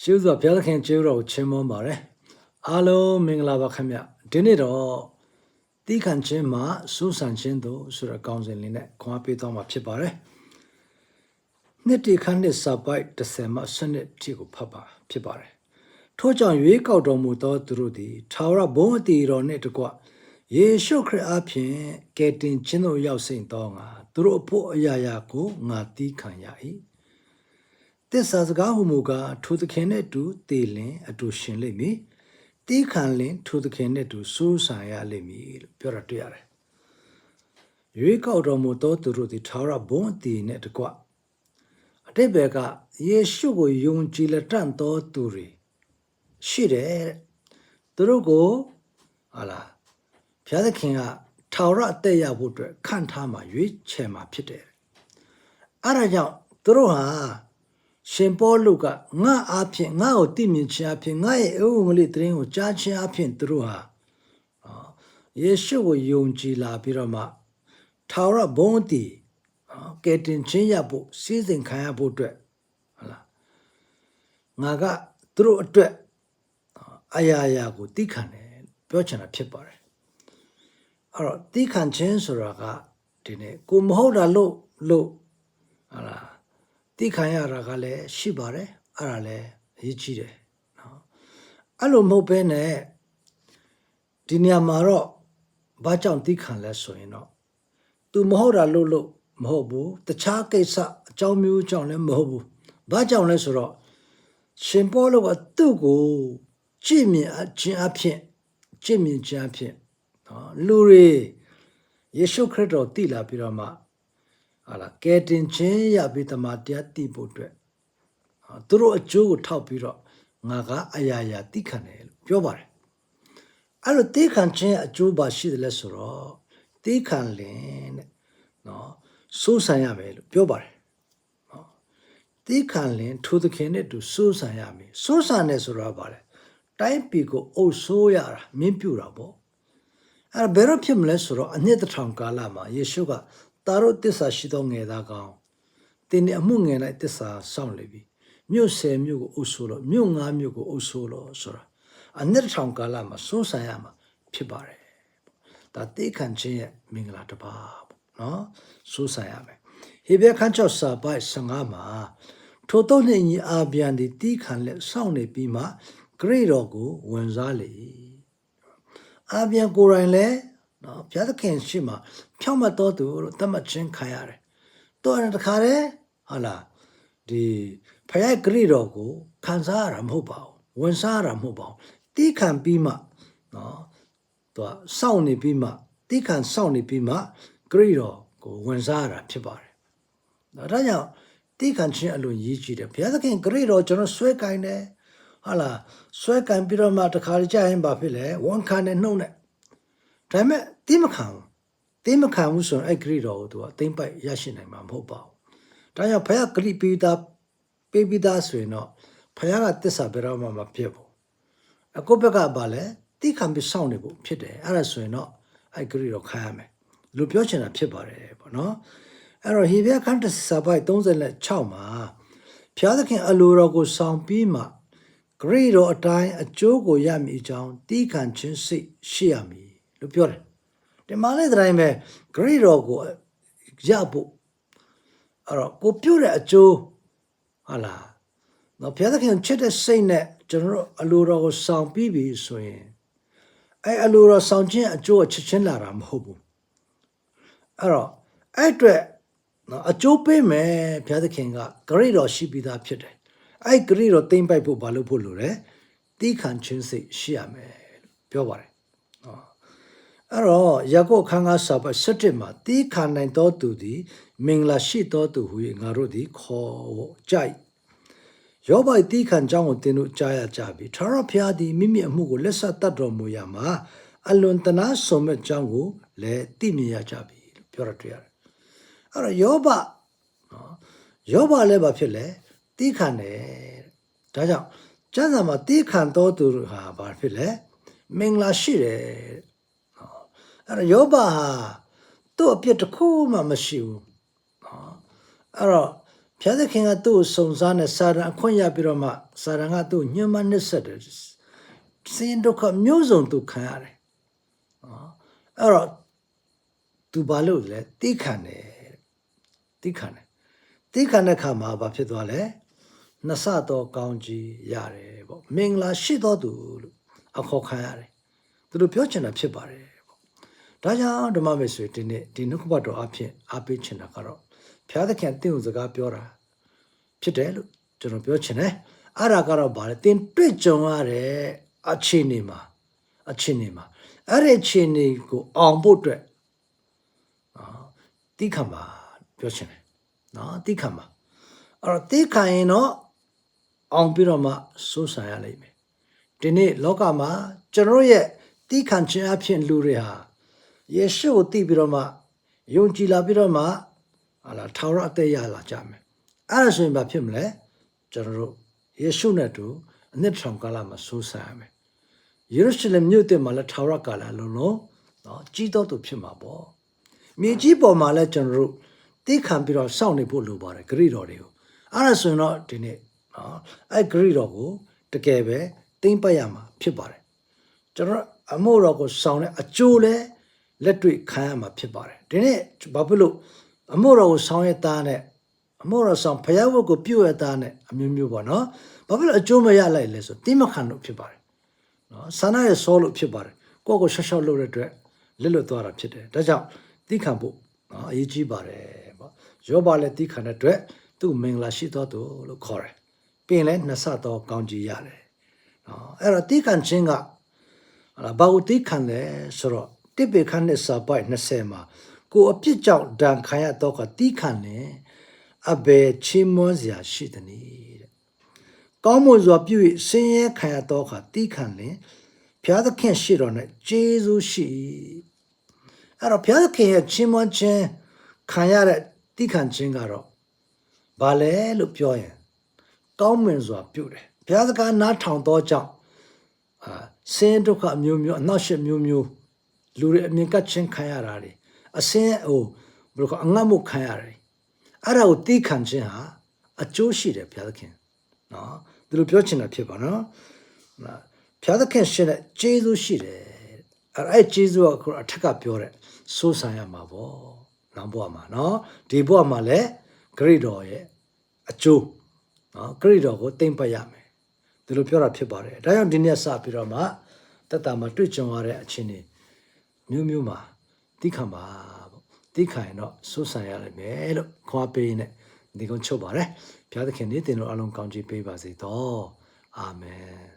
ရှေးဥစွာဘုရားသခင်ကျေးဇူးတော်ကိုချီးမွမ်းပါတယ်အားလုံးမင်္ဂလာပါခင်ဗျဒီနေ့တော့တီးခန့်ခြင်းမှာစူးစမ်းခြင်းတို့ဆိုတဲ့ကောင်းစဉ်လေးနဲ့ခွန်အားပေးသွားမှာဖြစ်ပါတယ်နှစ်တီခန့်နှစ်စာပိုက်30မှစနစ်တိကိုဖတ်ပါဖြစ်ပါတယ်ထို့ကြောင့်ရွေးကောက်တော်မူသောသူတို့သည်ထာဝရဘုန်းအတီတော်နှင့်တကွယေရှုခရစ်အားဖြင့်ကယ်တင်ခြင်းတို့ရောက်စိမ့်သောငါသူတို့အဖို့အရာရာကိုငါတီးခံရ၏ တစ္ဆာစကားဟုမူကားထိုသခင်နှင့်အတူတည်လင်အတူရှင်လိမ့်မည်တီးခံလင်ထိုသခင်နှင့်အတူစိုးစံရလိမ့်မည်လို့ပြောတာတွေ့ရတယ်ရွေးကောက်တော်မူသောသူတို့သည်ထာဝရဘုန်းအတီနှင့်တကွအတိတ်ဘက်ကယေရှုကိုယုံကြည်လက်တန့်သောသူတွေရှိတယ်တဲ့သူတို့ကိုဟာလားဘုရားသခင်ကထာဝရအသက်ရဖို့အတွက်ခန့်ထားမှာရွေးချယ်မှာဖြစ်တယ်အဲ့ဒါကြောင့်သူတို့ဟာ ရှင်ပေါလုကငါအားဖြင့်ငါ့ကိုတည်မြင်ခြင်းအဖြစ်ငါရဲ့အဝံလေးတရင်ကိုကြားခြင်းအဖြစ်သူတို့ဟာအာယေရှုကိုယုံကြည်လာပြီးတော့မှထာဝရဘုန်းတည်အာကယ်တင်ခြင်းရဖို့စီစဉ်ခံရဖို့အတွက်ဟုတ်လားငါကသူတို့အတွက်အာအရာရာကိုသိခံတယ်ပြောချင်တာဖြစ်ပါတယ်အဲ့တော့သိခံခြင်းဆိုတာကဒီနေ့ကိုမဟုတ်တာလို့လို့ဟာလား သိခံရတာကလည်းရှိပါတယ်အဲ့ဒါလည်းအရေးကြီးတယ်နော်အဲ့လိုမဟုတ်ဘဲနဲ့ဒီနေရာမှာတော့ဘာကြောင့်သိခံလဲဆိုရင်တော့ तू မဟုတ်တာလို့လို့မဟုတ်ဘူးတခြားကိစ္စအကြောင်းမျိုးကြောင့်လည်းမဟုတ်ဘူးဘာကြောင့်လဲဆိုတော့ရှင်ပေါလုကသူ့ကိုကြည်မြင်အခြင်းအဖြစ်ကြည်မြင်ခြင်းအဖြစ်နော်လူတွေယေရှုခရစ်တော်တည်လာပြီးတော့မှ ဟာလာကယ်တင်ခြင်းရပြီးတမန်တရားတည်ဖို့အတွက်ဟာသူတို့အကျိုးကိုထောက်ပြီးတော့ငါကအရာရာတည်ခံတယ်လို့ပြောပါတယ်အဲ့လိုတည်ခံခြင်းရဲ့အကျိုးပါရှိတယ်လဲဆိုတော့တည်ခံလင်တဲ့နော်စိုးစံရမယ်လို့ပြောပါတယ်တိခံလင်ထိုသခင်နဲ့အတူစိုးစံရမယ်စိုးစံနေဆိုတာဗါလဲတိုင်းပြည်ကိုအုပ်ဆိုးရတာမင်းပြူတာပေါ့အဲ့ဒါဘယ်တော့ဖြစ်မလဲဆိုတော့အနှစ်တစ်ထောင်ကာလမှာယေရှုက တာတို့တစ္ဆာရှိသောငယ်သားကောင်တင်းနဲ့အမှုငယ်လိုက်တစ္ဆာစောင့်လေပြီမြို့ဆယ်မြို့ကိုအုပ်ဆိုးလို့မြို့ငါးမြို့ကိုအုပ်ဆိုးလို့ဆိုတာအနှစ်တစ်ထောင်ကာလမှာစိုးစံရမှာဖြစ်ပါတယ်ဒါတိခံခြင်းရဲ့မင်္ဂလာတစ်ပါးပေါ့နော်စိုးစံရမယ်ဟေဘဲခန်းချော့စာပိုက်15မှာထိုတော့နှင့်ညီအာပြန်သည်တီးခံလက်စောင့်နေပြီးမှဂရိတော်ကိုဝင်စားလေအာပြန်ကိုယ်တိုင်လည်းနော်ဘုရားသခင်ရှိမှ ဖြောင့်မတ်တော်သူလို့သတ်မှတ်ခြင်းခံရတယ်တော်ရင်တခါတည်းဟာလားဒီဖယားဂရိတော်ကိုခံစားရတာမဟုတ်ပါဘူးဝင်စားရတာမဟုတ်ပါဘူးတီးခံပြီးမှနော်သူကစောင့်နေပြီးမှတီးခံစောင့်နေပြီးမှဂရိတော်ကိုဝင်စားရတာဖြစ်ပါတယ်နော်ဒါကြောင့်တိခံခြင်းအလိုရည်ကြည်တယ်ဘုရားသခင်ဂရိတော်ကျွန်တော်ဆွဲကင်တယ်ဟာလားဆွဲကင်ပြီးတော့မှတခါကြရင်ဘာဖြစ်လဲဝန်ခံနဲ့နှုတ်နဲ့ဒါပေမဲ့တိမခံဘူး တိမခံဘူးဆိုရင်အဲ့ဂရိတော်ကိုသူကသိမ့်ပိုက်ရရှိနိုင်မှာမဟုတ်ပါဘူးဒါကြောင့်ဘုရားဂရိပေးတာပေးပြီးသားဆိုရင်တော့ဘုရားကတစ္ဆာဘယ်တော့မှမပြတ်ဘူးအခုဘက်ကဘာလဲတိခံပြီးစောင့်နေဖို့ဖြစ်တယ်အဲ့ဒါဆိုရင်တော့အဲ့ဂရိတော်ခံရမယ်လူပြောချင်တာဖြစ်ပါတယ်ပေါ့နော်အဲ့တော့ဟေဘဲခန်းတစာပိုက်36မှာဖျားသခင်အလိုတော်ကိုဆောင်ပြီးမှဂရိတော်အတိုင်းအကျိုးကိုရမည်အကြောင်းတီးခံခြင်းစိတ်ရှိရမည်လို့ပြောတယ် ဒီမှာလည်းဒီတိုင်းပဲဂရိတော်ကိုရဖို့အဲ့တော့ကိုပြုတ်တဲ့အကျိုးဟာလားနော်ဘုရားသခင်ချစ်တဲ့စိတ်နဲ့ကျွန်တော်တို့အလိုတော်ကိုဆောင်ပြီးပြီဆိုရင်အဲ့အလိုတော်ဆောင်ခြင်းအကျိုးကိုချစ်ချင်းလာတာမဟုတ်ဘူးအဲ့တော့အဲ့အတွက်နော်အကျိုးပေးမယ်ဘုရားသခင်ကဂရိတော်ရှိပြီးသားဖြစ်တယ်အဲ့ဂရိတော်သိမ့်ပိုက်ဖို့ဘာလို့ဖို့လို့လဲတီးခံခြင်းစိတ်ရှိရမယ်လို့ပြောပါတယ်နော် အဲ့တော့ယာကုပ်ခန်းကားစာပတ်17မှာတီးခံနိုင်တော်သူသည်မင်္ဂလာရှိတော်သူဟု၍ငါတို့သည်ခေါ်ကြိုက်ယောဘတီးခံကြောင်းကိုသင်တို့ကြားရကြပြီထာဝရဘုရားသည်မိမိအမှုကိုလက်ဆက်တတ်တော်မူရာမှာအလွန်တနာဆုံးမဲ့ကြောင်းကိုလည်းသိမြင်ရကြပြီလို့ပြောရတွေ့ရတယ်အဲ့တော့ယောဘနော်ယောဘလည်းဘာဖြစ်လဲတီးခံတယ်တဲ့ဒါကြောင့်ကျမ်းစာမှာတီးခံတော်သူဟာဘာဖြစ်လဲမင်္ဂလာရှိတယ်တဲ့နော် အဲ့တော့ယောဘဟာသူ့အပြစ်တစ်ခုမှမရှိဘူးနော်အဲ့တော့ဖျားသခင်ကသူ့ကိုစုံစမ်းတဲ့စာရန်အခွင့်ရပြီးတော့မှစာရန်ကသူ့ညှဉ်းပန်းနှိပ်စက်တယ်စင်ဒုက္ခမျိုးစုံသူခံရတယ်နော်အဲ့တော့သူဘာလို့လဲတိခံတယ်တိခံတယ်တိခံတဲ့ခါမှာဘာဖြစ်သွားလဲနှစ်ဆတော့ကောင်းကြီးရတယ်ပေါ့မင်္ဂလာရှိတော်သူလို့အခေါ်ခံရတယ်သူတို့ပြောချင်တာဖြစ်ပါတယ်ပေါ့ ဒါကြောင့်ဓမ္မမေဆွေဒီနေ့ဒီနှုတ်ကပတ်တော်အဖြစ်အားပေးချင်တာကတော့ဘုရားသခင်တင့်ကိုစကားပြောတာဖြစ်တယ်လို့ကျွန်တော်ပြောချင်တယ်အဲ့ဒါကတော့ဗါလေတင်တွေ့ကြုံရတဲ့အခြေအနေမှာအခြေအနေမှာအဲ့ဒီအခြေအနေကိုအောင်ဖို့အတွက်နော်တိခါမှာပြောချင်တယ်နော်တိခါမှာအဲ့တော့တိခါရင်တော့အောင်ပြီးတော့မှစိုးဆိုင်ရလိမ့်မယ်ဒီနေ့လောကမှာကျွန်တော်ရဲ့တိခံခြင်းအဖြစ်လူတွေဟာ ယေရှုကိုသိပြီးတော့မှယုံကြည်လာပြီးတော့မှဟာလာထာဝရအသက်ရလာကြမယ်အဲ့ဒါဆိုရင်ဘာဖြစ်မလဲကျွန်တော်တို့ယေရှုနဲ့တူအနှစ်ထောင်ကာလမှာစိုးစားရမယ်ယေရုရှလင်မြို့တင်မှာလည်းထာဝရကာလလုံးလုံးနော်ကြီးတော်သူဖြစ်မှာပေါ့မြေကြီးပေါ်မှာလည်းကျွန်တော်တို့သိခံပြီးတော့စောင့်နေဖို့လိုပါတယ်ဂရိတော်တွေကိုအဲ့ဒါဆိုရင်တော့ဒီနေ့နော်အဲ့ဂရိတော်ကိုတကယ်ပဲသိမ့်ပတ်ရမှာဖြစ်ပါတယ်ကျွန်တော်အမို့တော်ကိုစောင့်တဲ့အကျိုးလဲ လက်တွေ့ခံရမှာဖြစ်ပါတယ်ဒီနေ့ဘာဖြစ်လို့အမို့တော်ကိုစောင့်ရတဲ့နဲ့အမောရဆောင်ဖယားဝတ်ကိုပြုတ်ရတာနဲ့အမျိုးမျိုးပေါ့နော်ဘာဖြစ်လို့အကျိုးမရလိုက်လဲဆိုတိမခံလို့ဖြစ်ပါတယ်နော်ဆန္ဒရဲ့ဆောလို့ဖြစ်ပါတယ်ကိုယ့်ကိုရှော့ရှော့လုပ်တဲ့အတွက်လက်လွတ်သွားတာဖြစ်တယ်ဒါကြောင့်တိခံဖို့နော်အရေးကြီးပါတယ်ပေါ့ယောဘလည်းတိခံတဲ့အတွက်သူ့မင်္ဂလာရှိတော်သူလို့ခေါ်တယ်ပြင်လဲနှစ်ဆတော့ကောင်းကြီးရတယ်နော်အဲ့တော့တိခံခြင်းကဟာလာဘာကိုတိခံလဲဆိုတော့ တိပေခန်းနဲ့စာပိုက်20မှာကိုအပြစ်ကြောင့်ဒဏ်ခံရတော့ကတိခံတယ်အဘယ်ချင်းမွန်းစရာရှိသနည်းတဲ့ကောင်းမွန်စွာပြု၍ဆင်းရဲခံရတော့ခါတိခံလင်ဘုရားသခင်ရှိတော်၌ကျေးဇူးရှိအဲ့တော့ဘုရားသခင်ရဲ့ချင်းမွန်းခြင်းခံရတဲ့တိခံခြင်းကတော့ဘာလဲလို့ပြောရင် ကောင်းမွန်စွာပြုတယ်ဘုရားသခင်နားထောင်တော့ကြောင့်အာဆင်းရဲဒုက္ခအမျိုးမျိုးအနောက်ရှက်မျိုးမျိုး လူတွေအမြင်ကပ်ခြင်းခံရတာတွေအစင်းဟိုဘယ်လိုကအငတ်မှုခံရတယ်အဲ့ဒါကိုသိခံခြင်းဟာအကျိုးရှိတယ်ဘုရားသခင်နော်ဒီလိုပြောချင်တာဖြစ်ပါနော်နော်ဘုရားသခင်ရှင်တဲ့ကျေးဇူးရှိတယ်အဲ့အဲ့ကျေးဇူးကအခုအထက်ကပြောတဲ့စိုးဆိုင်ရမှာပေါ့နောက်ဘဝမှာနော်ဒီဘဝမှာလည်းဂရိတော်ရဲ့အကျိုးနော်ဂရိတော်ကိုသိမ့်ပတ်ရမယ်ဒီလိုပြောတာဖြစ်ပါတယ်ဒါကြောင့်ဒီနေ့စပြီးတော့မှတက်တာမှာတွေ့ကြုံရတဲ့အခြေအနေ မျိုးမျိုးမှာသိခံပါပေါ့သိခံရင်တော့စိုးဆိုင်ရလိမ့်မယ်လို့ခွာပေးနေဒီကုန်းချုပ်ပါတယ်ဘုရားသခင်ဒီတင်တို့အလုံးကောင်းချီးပေးပါစေတော့အာမင်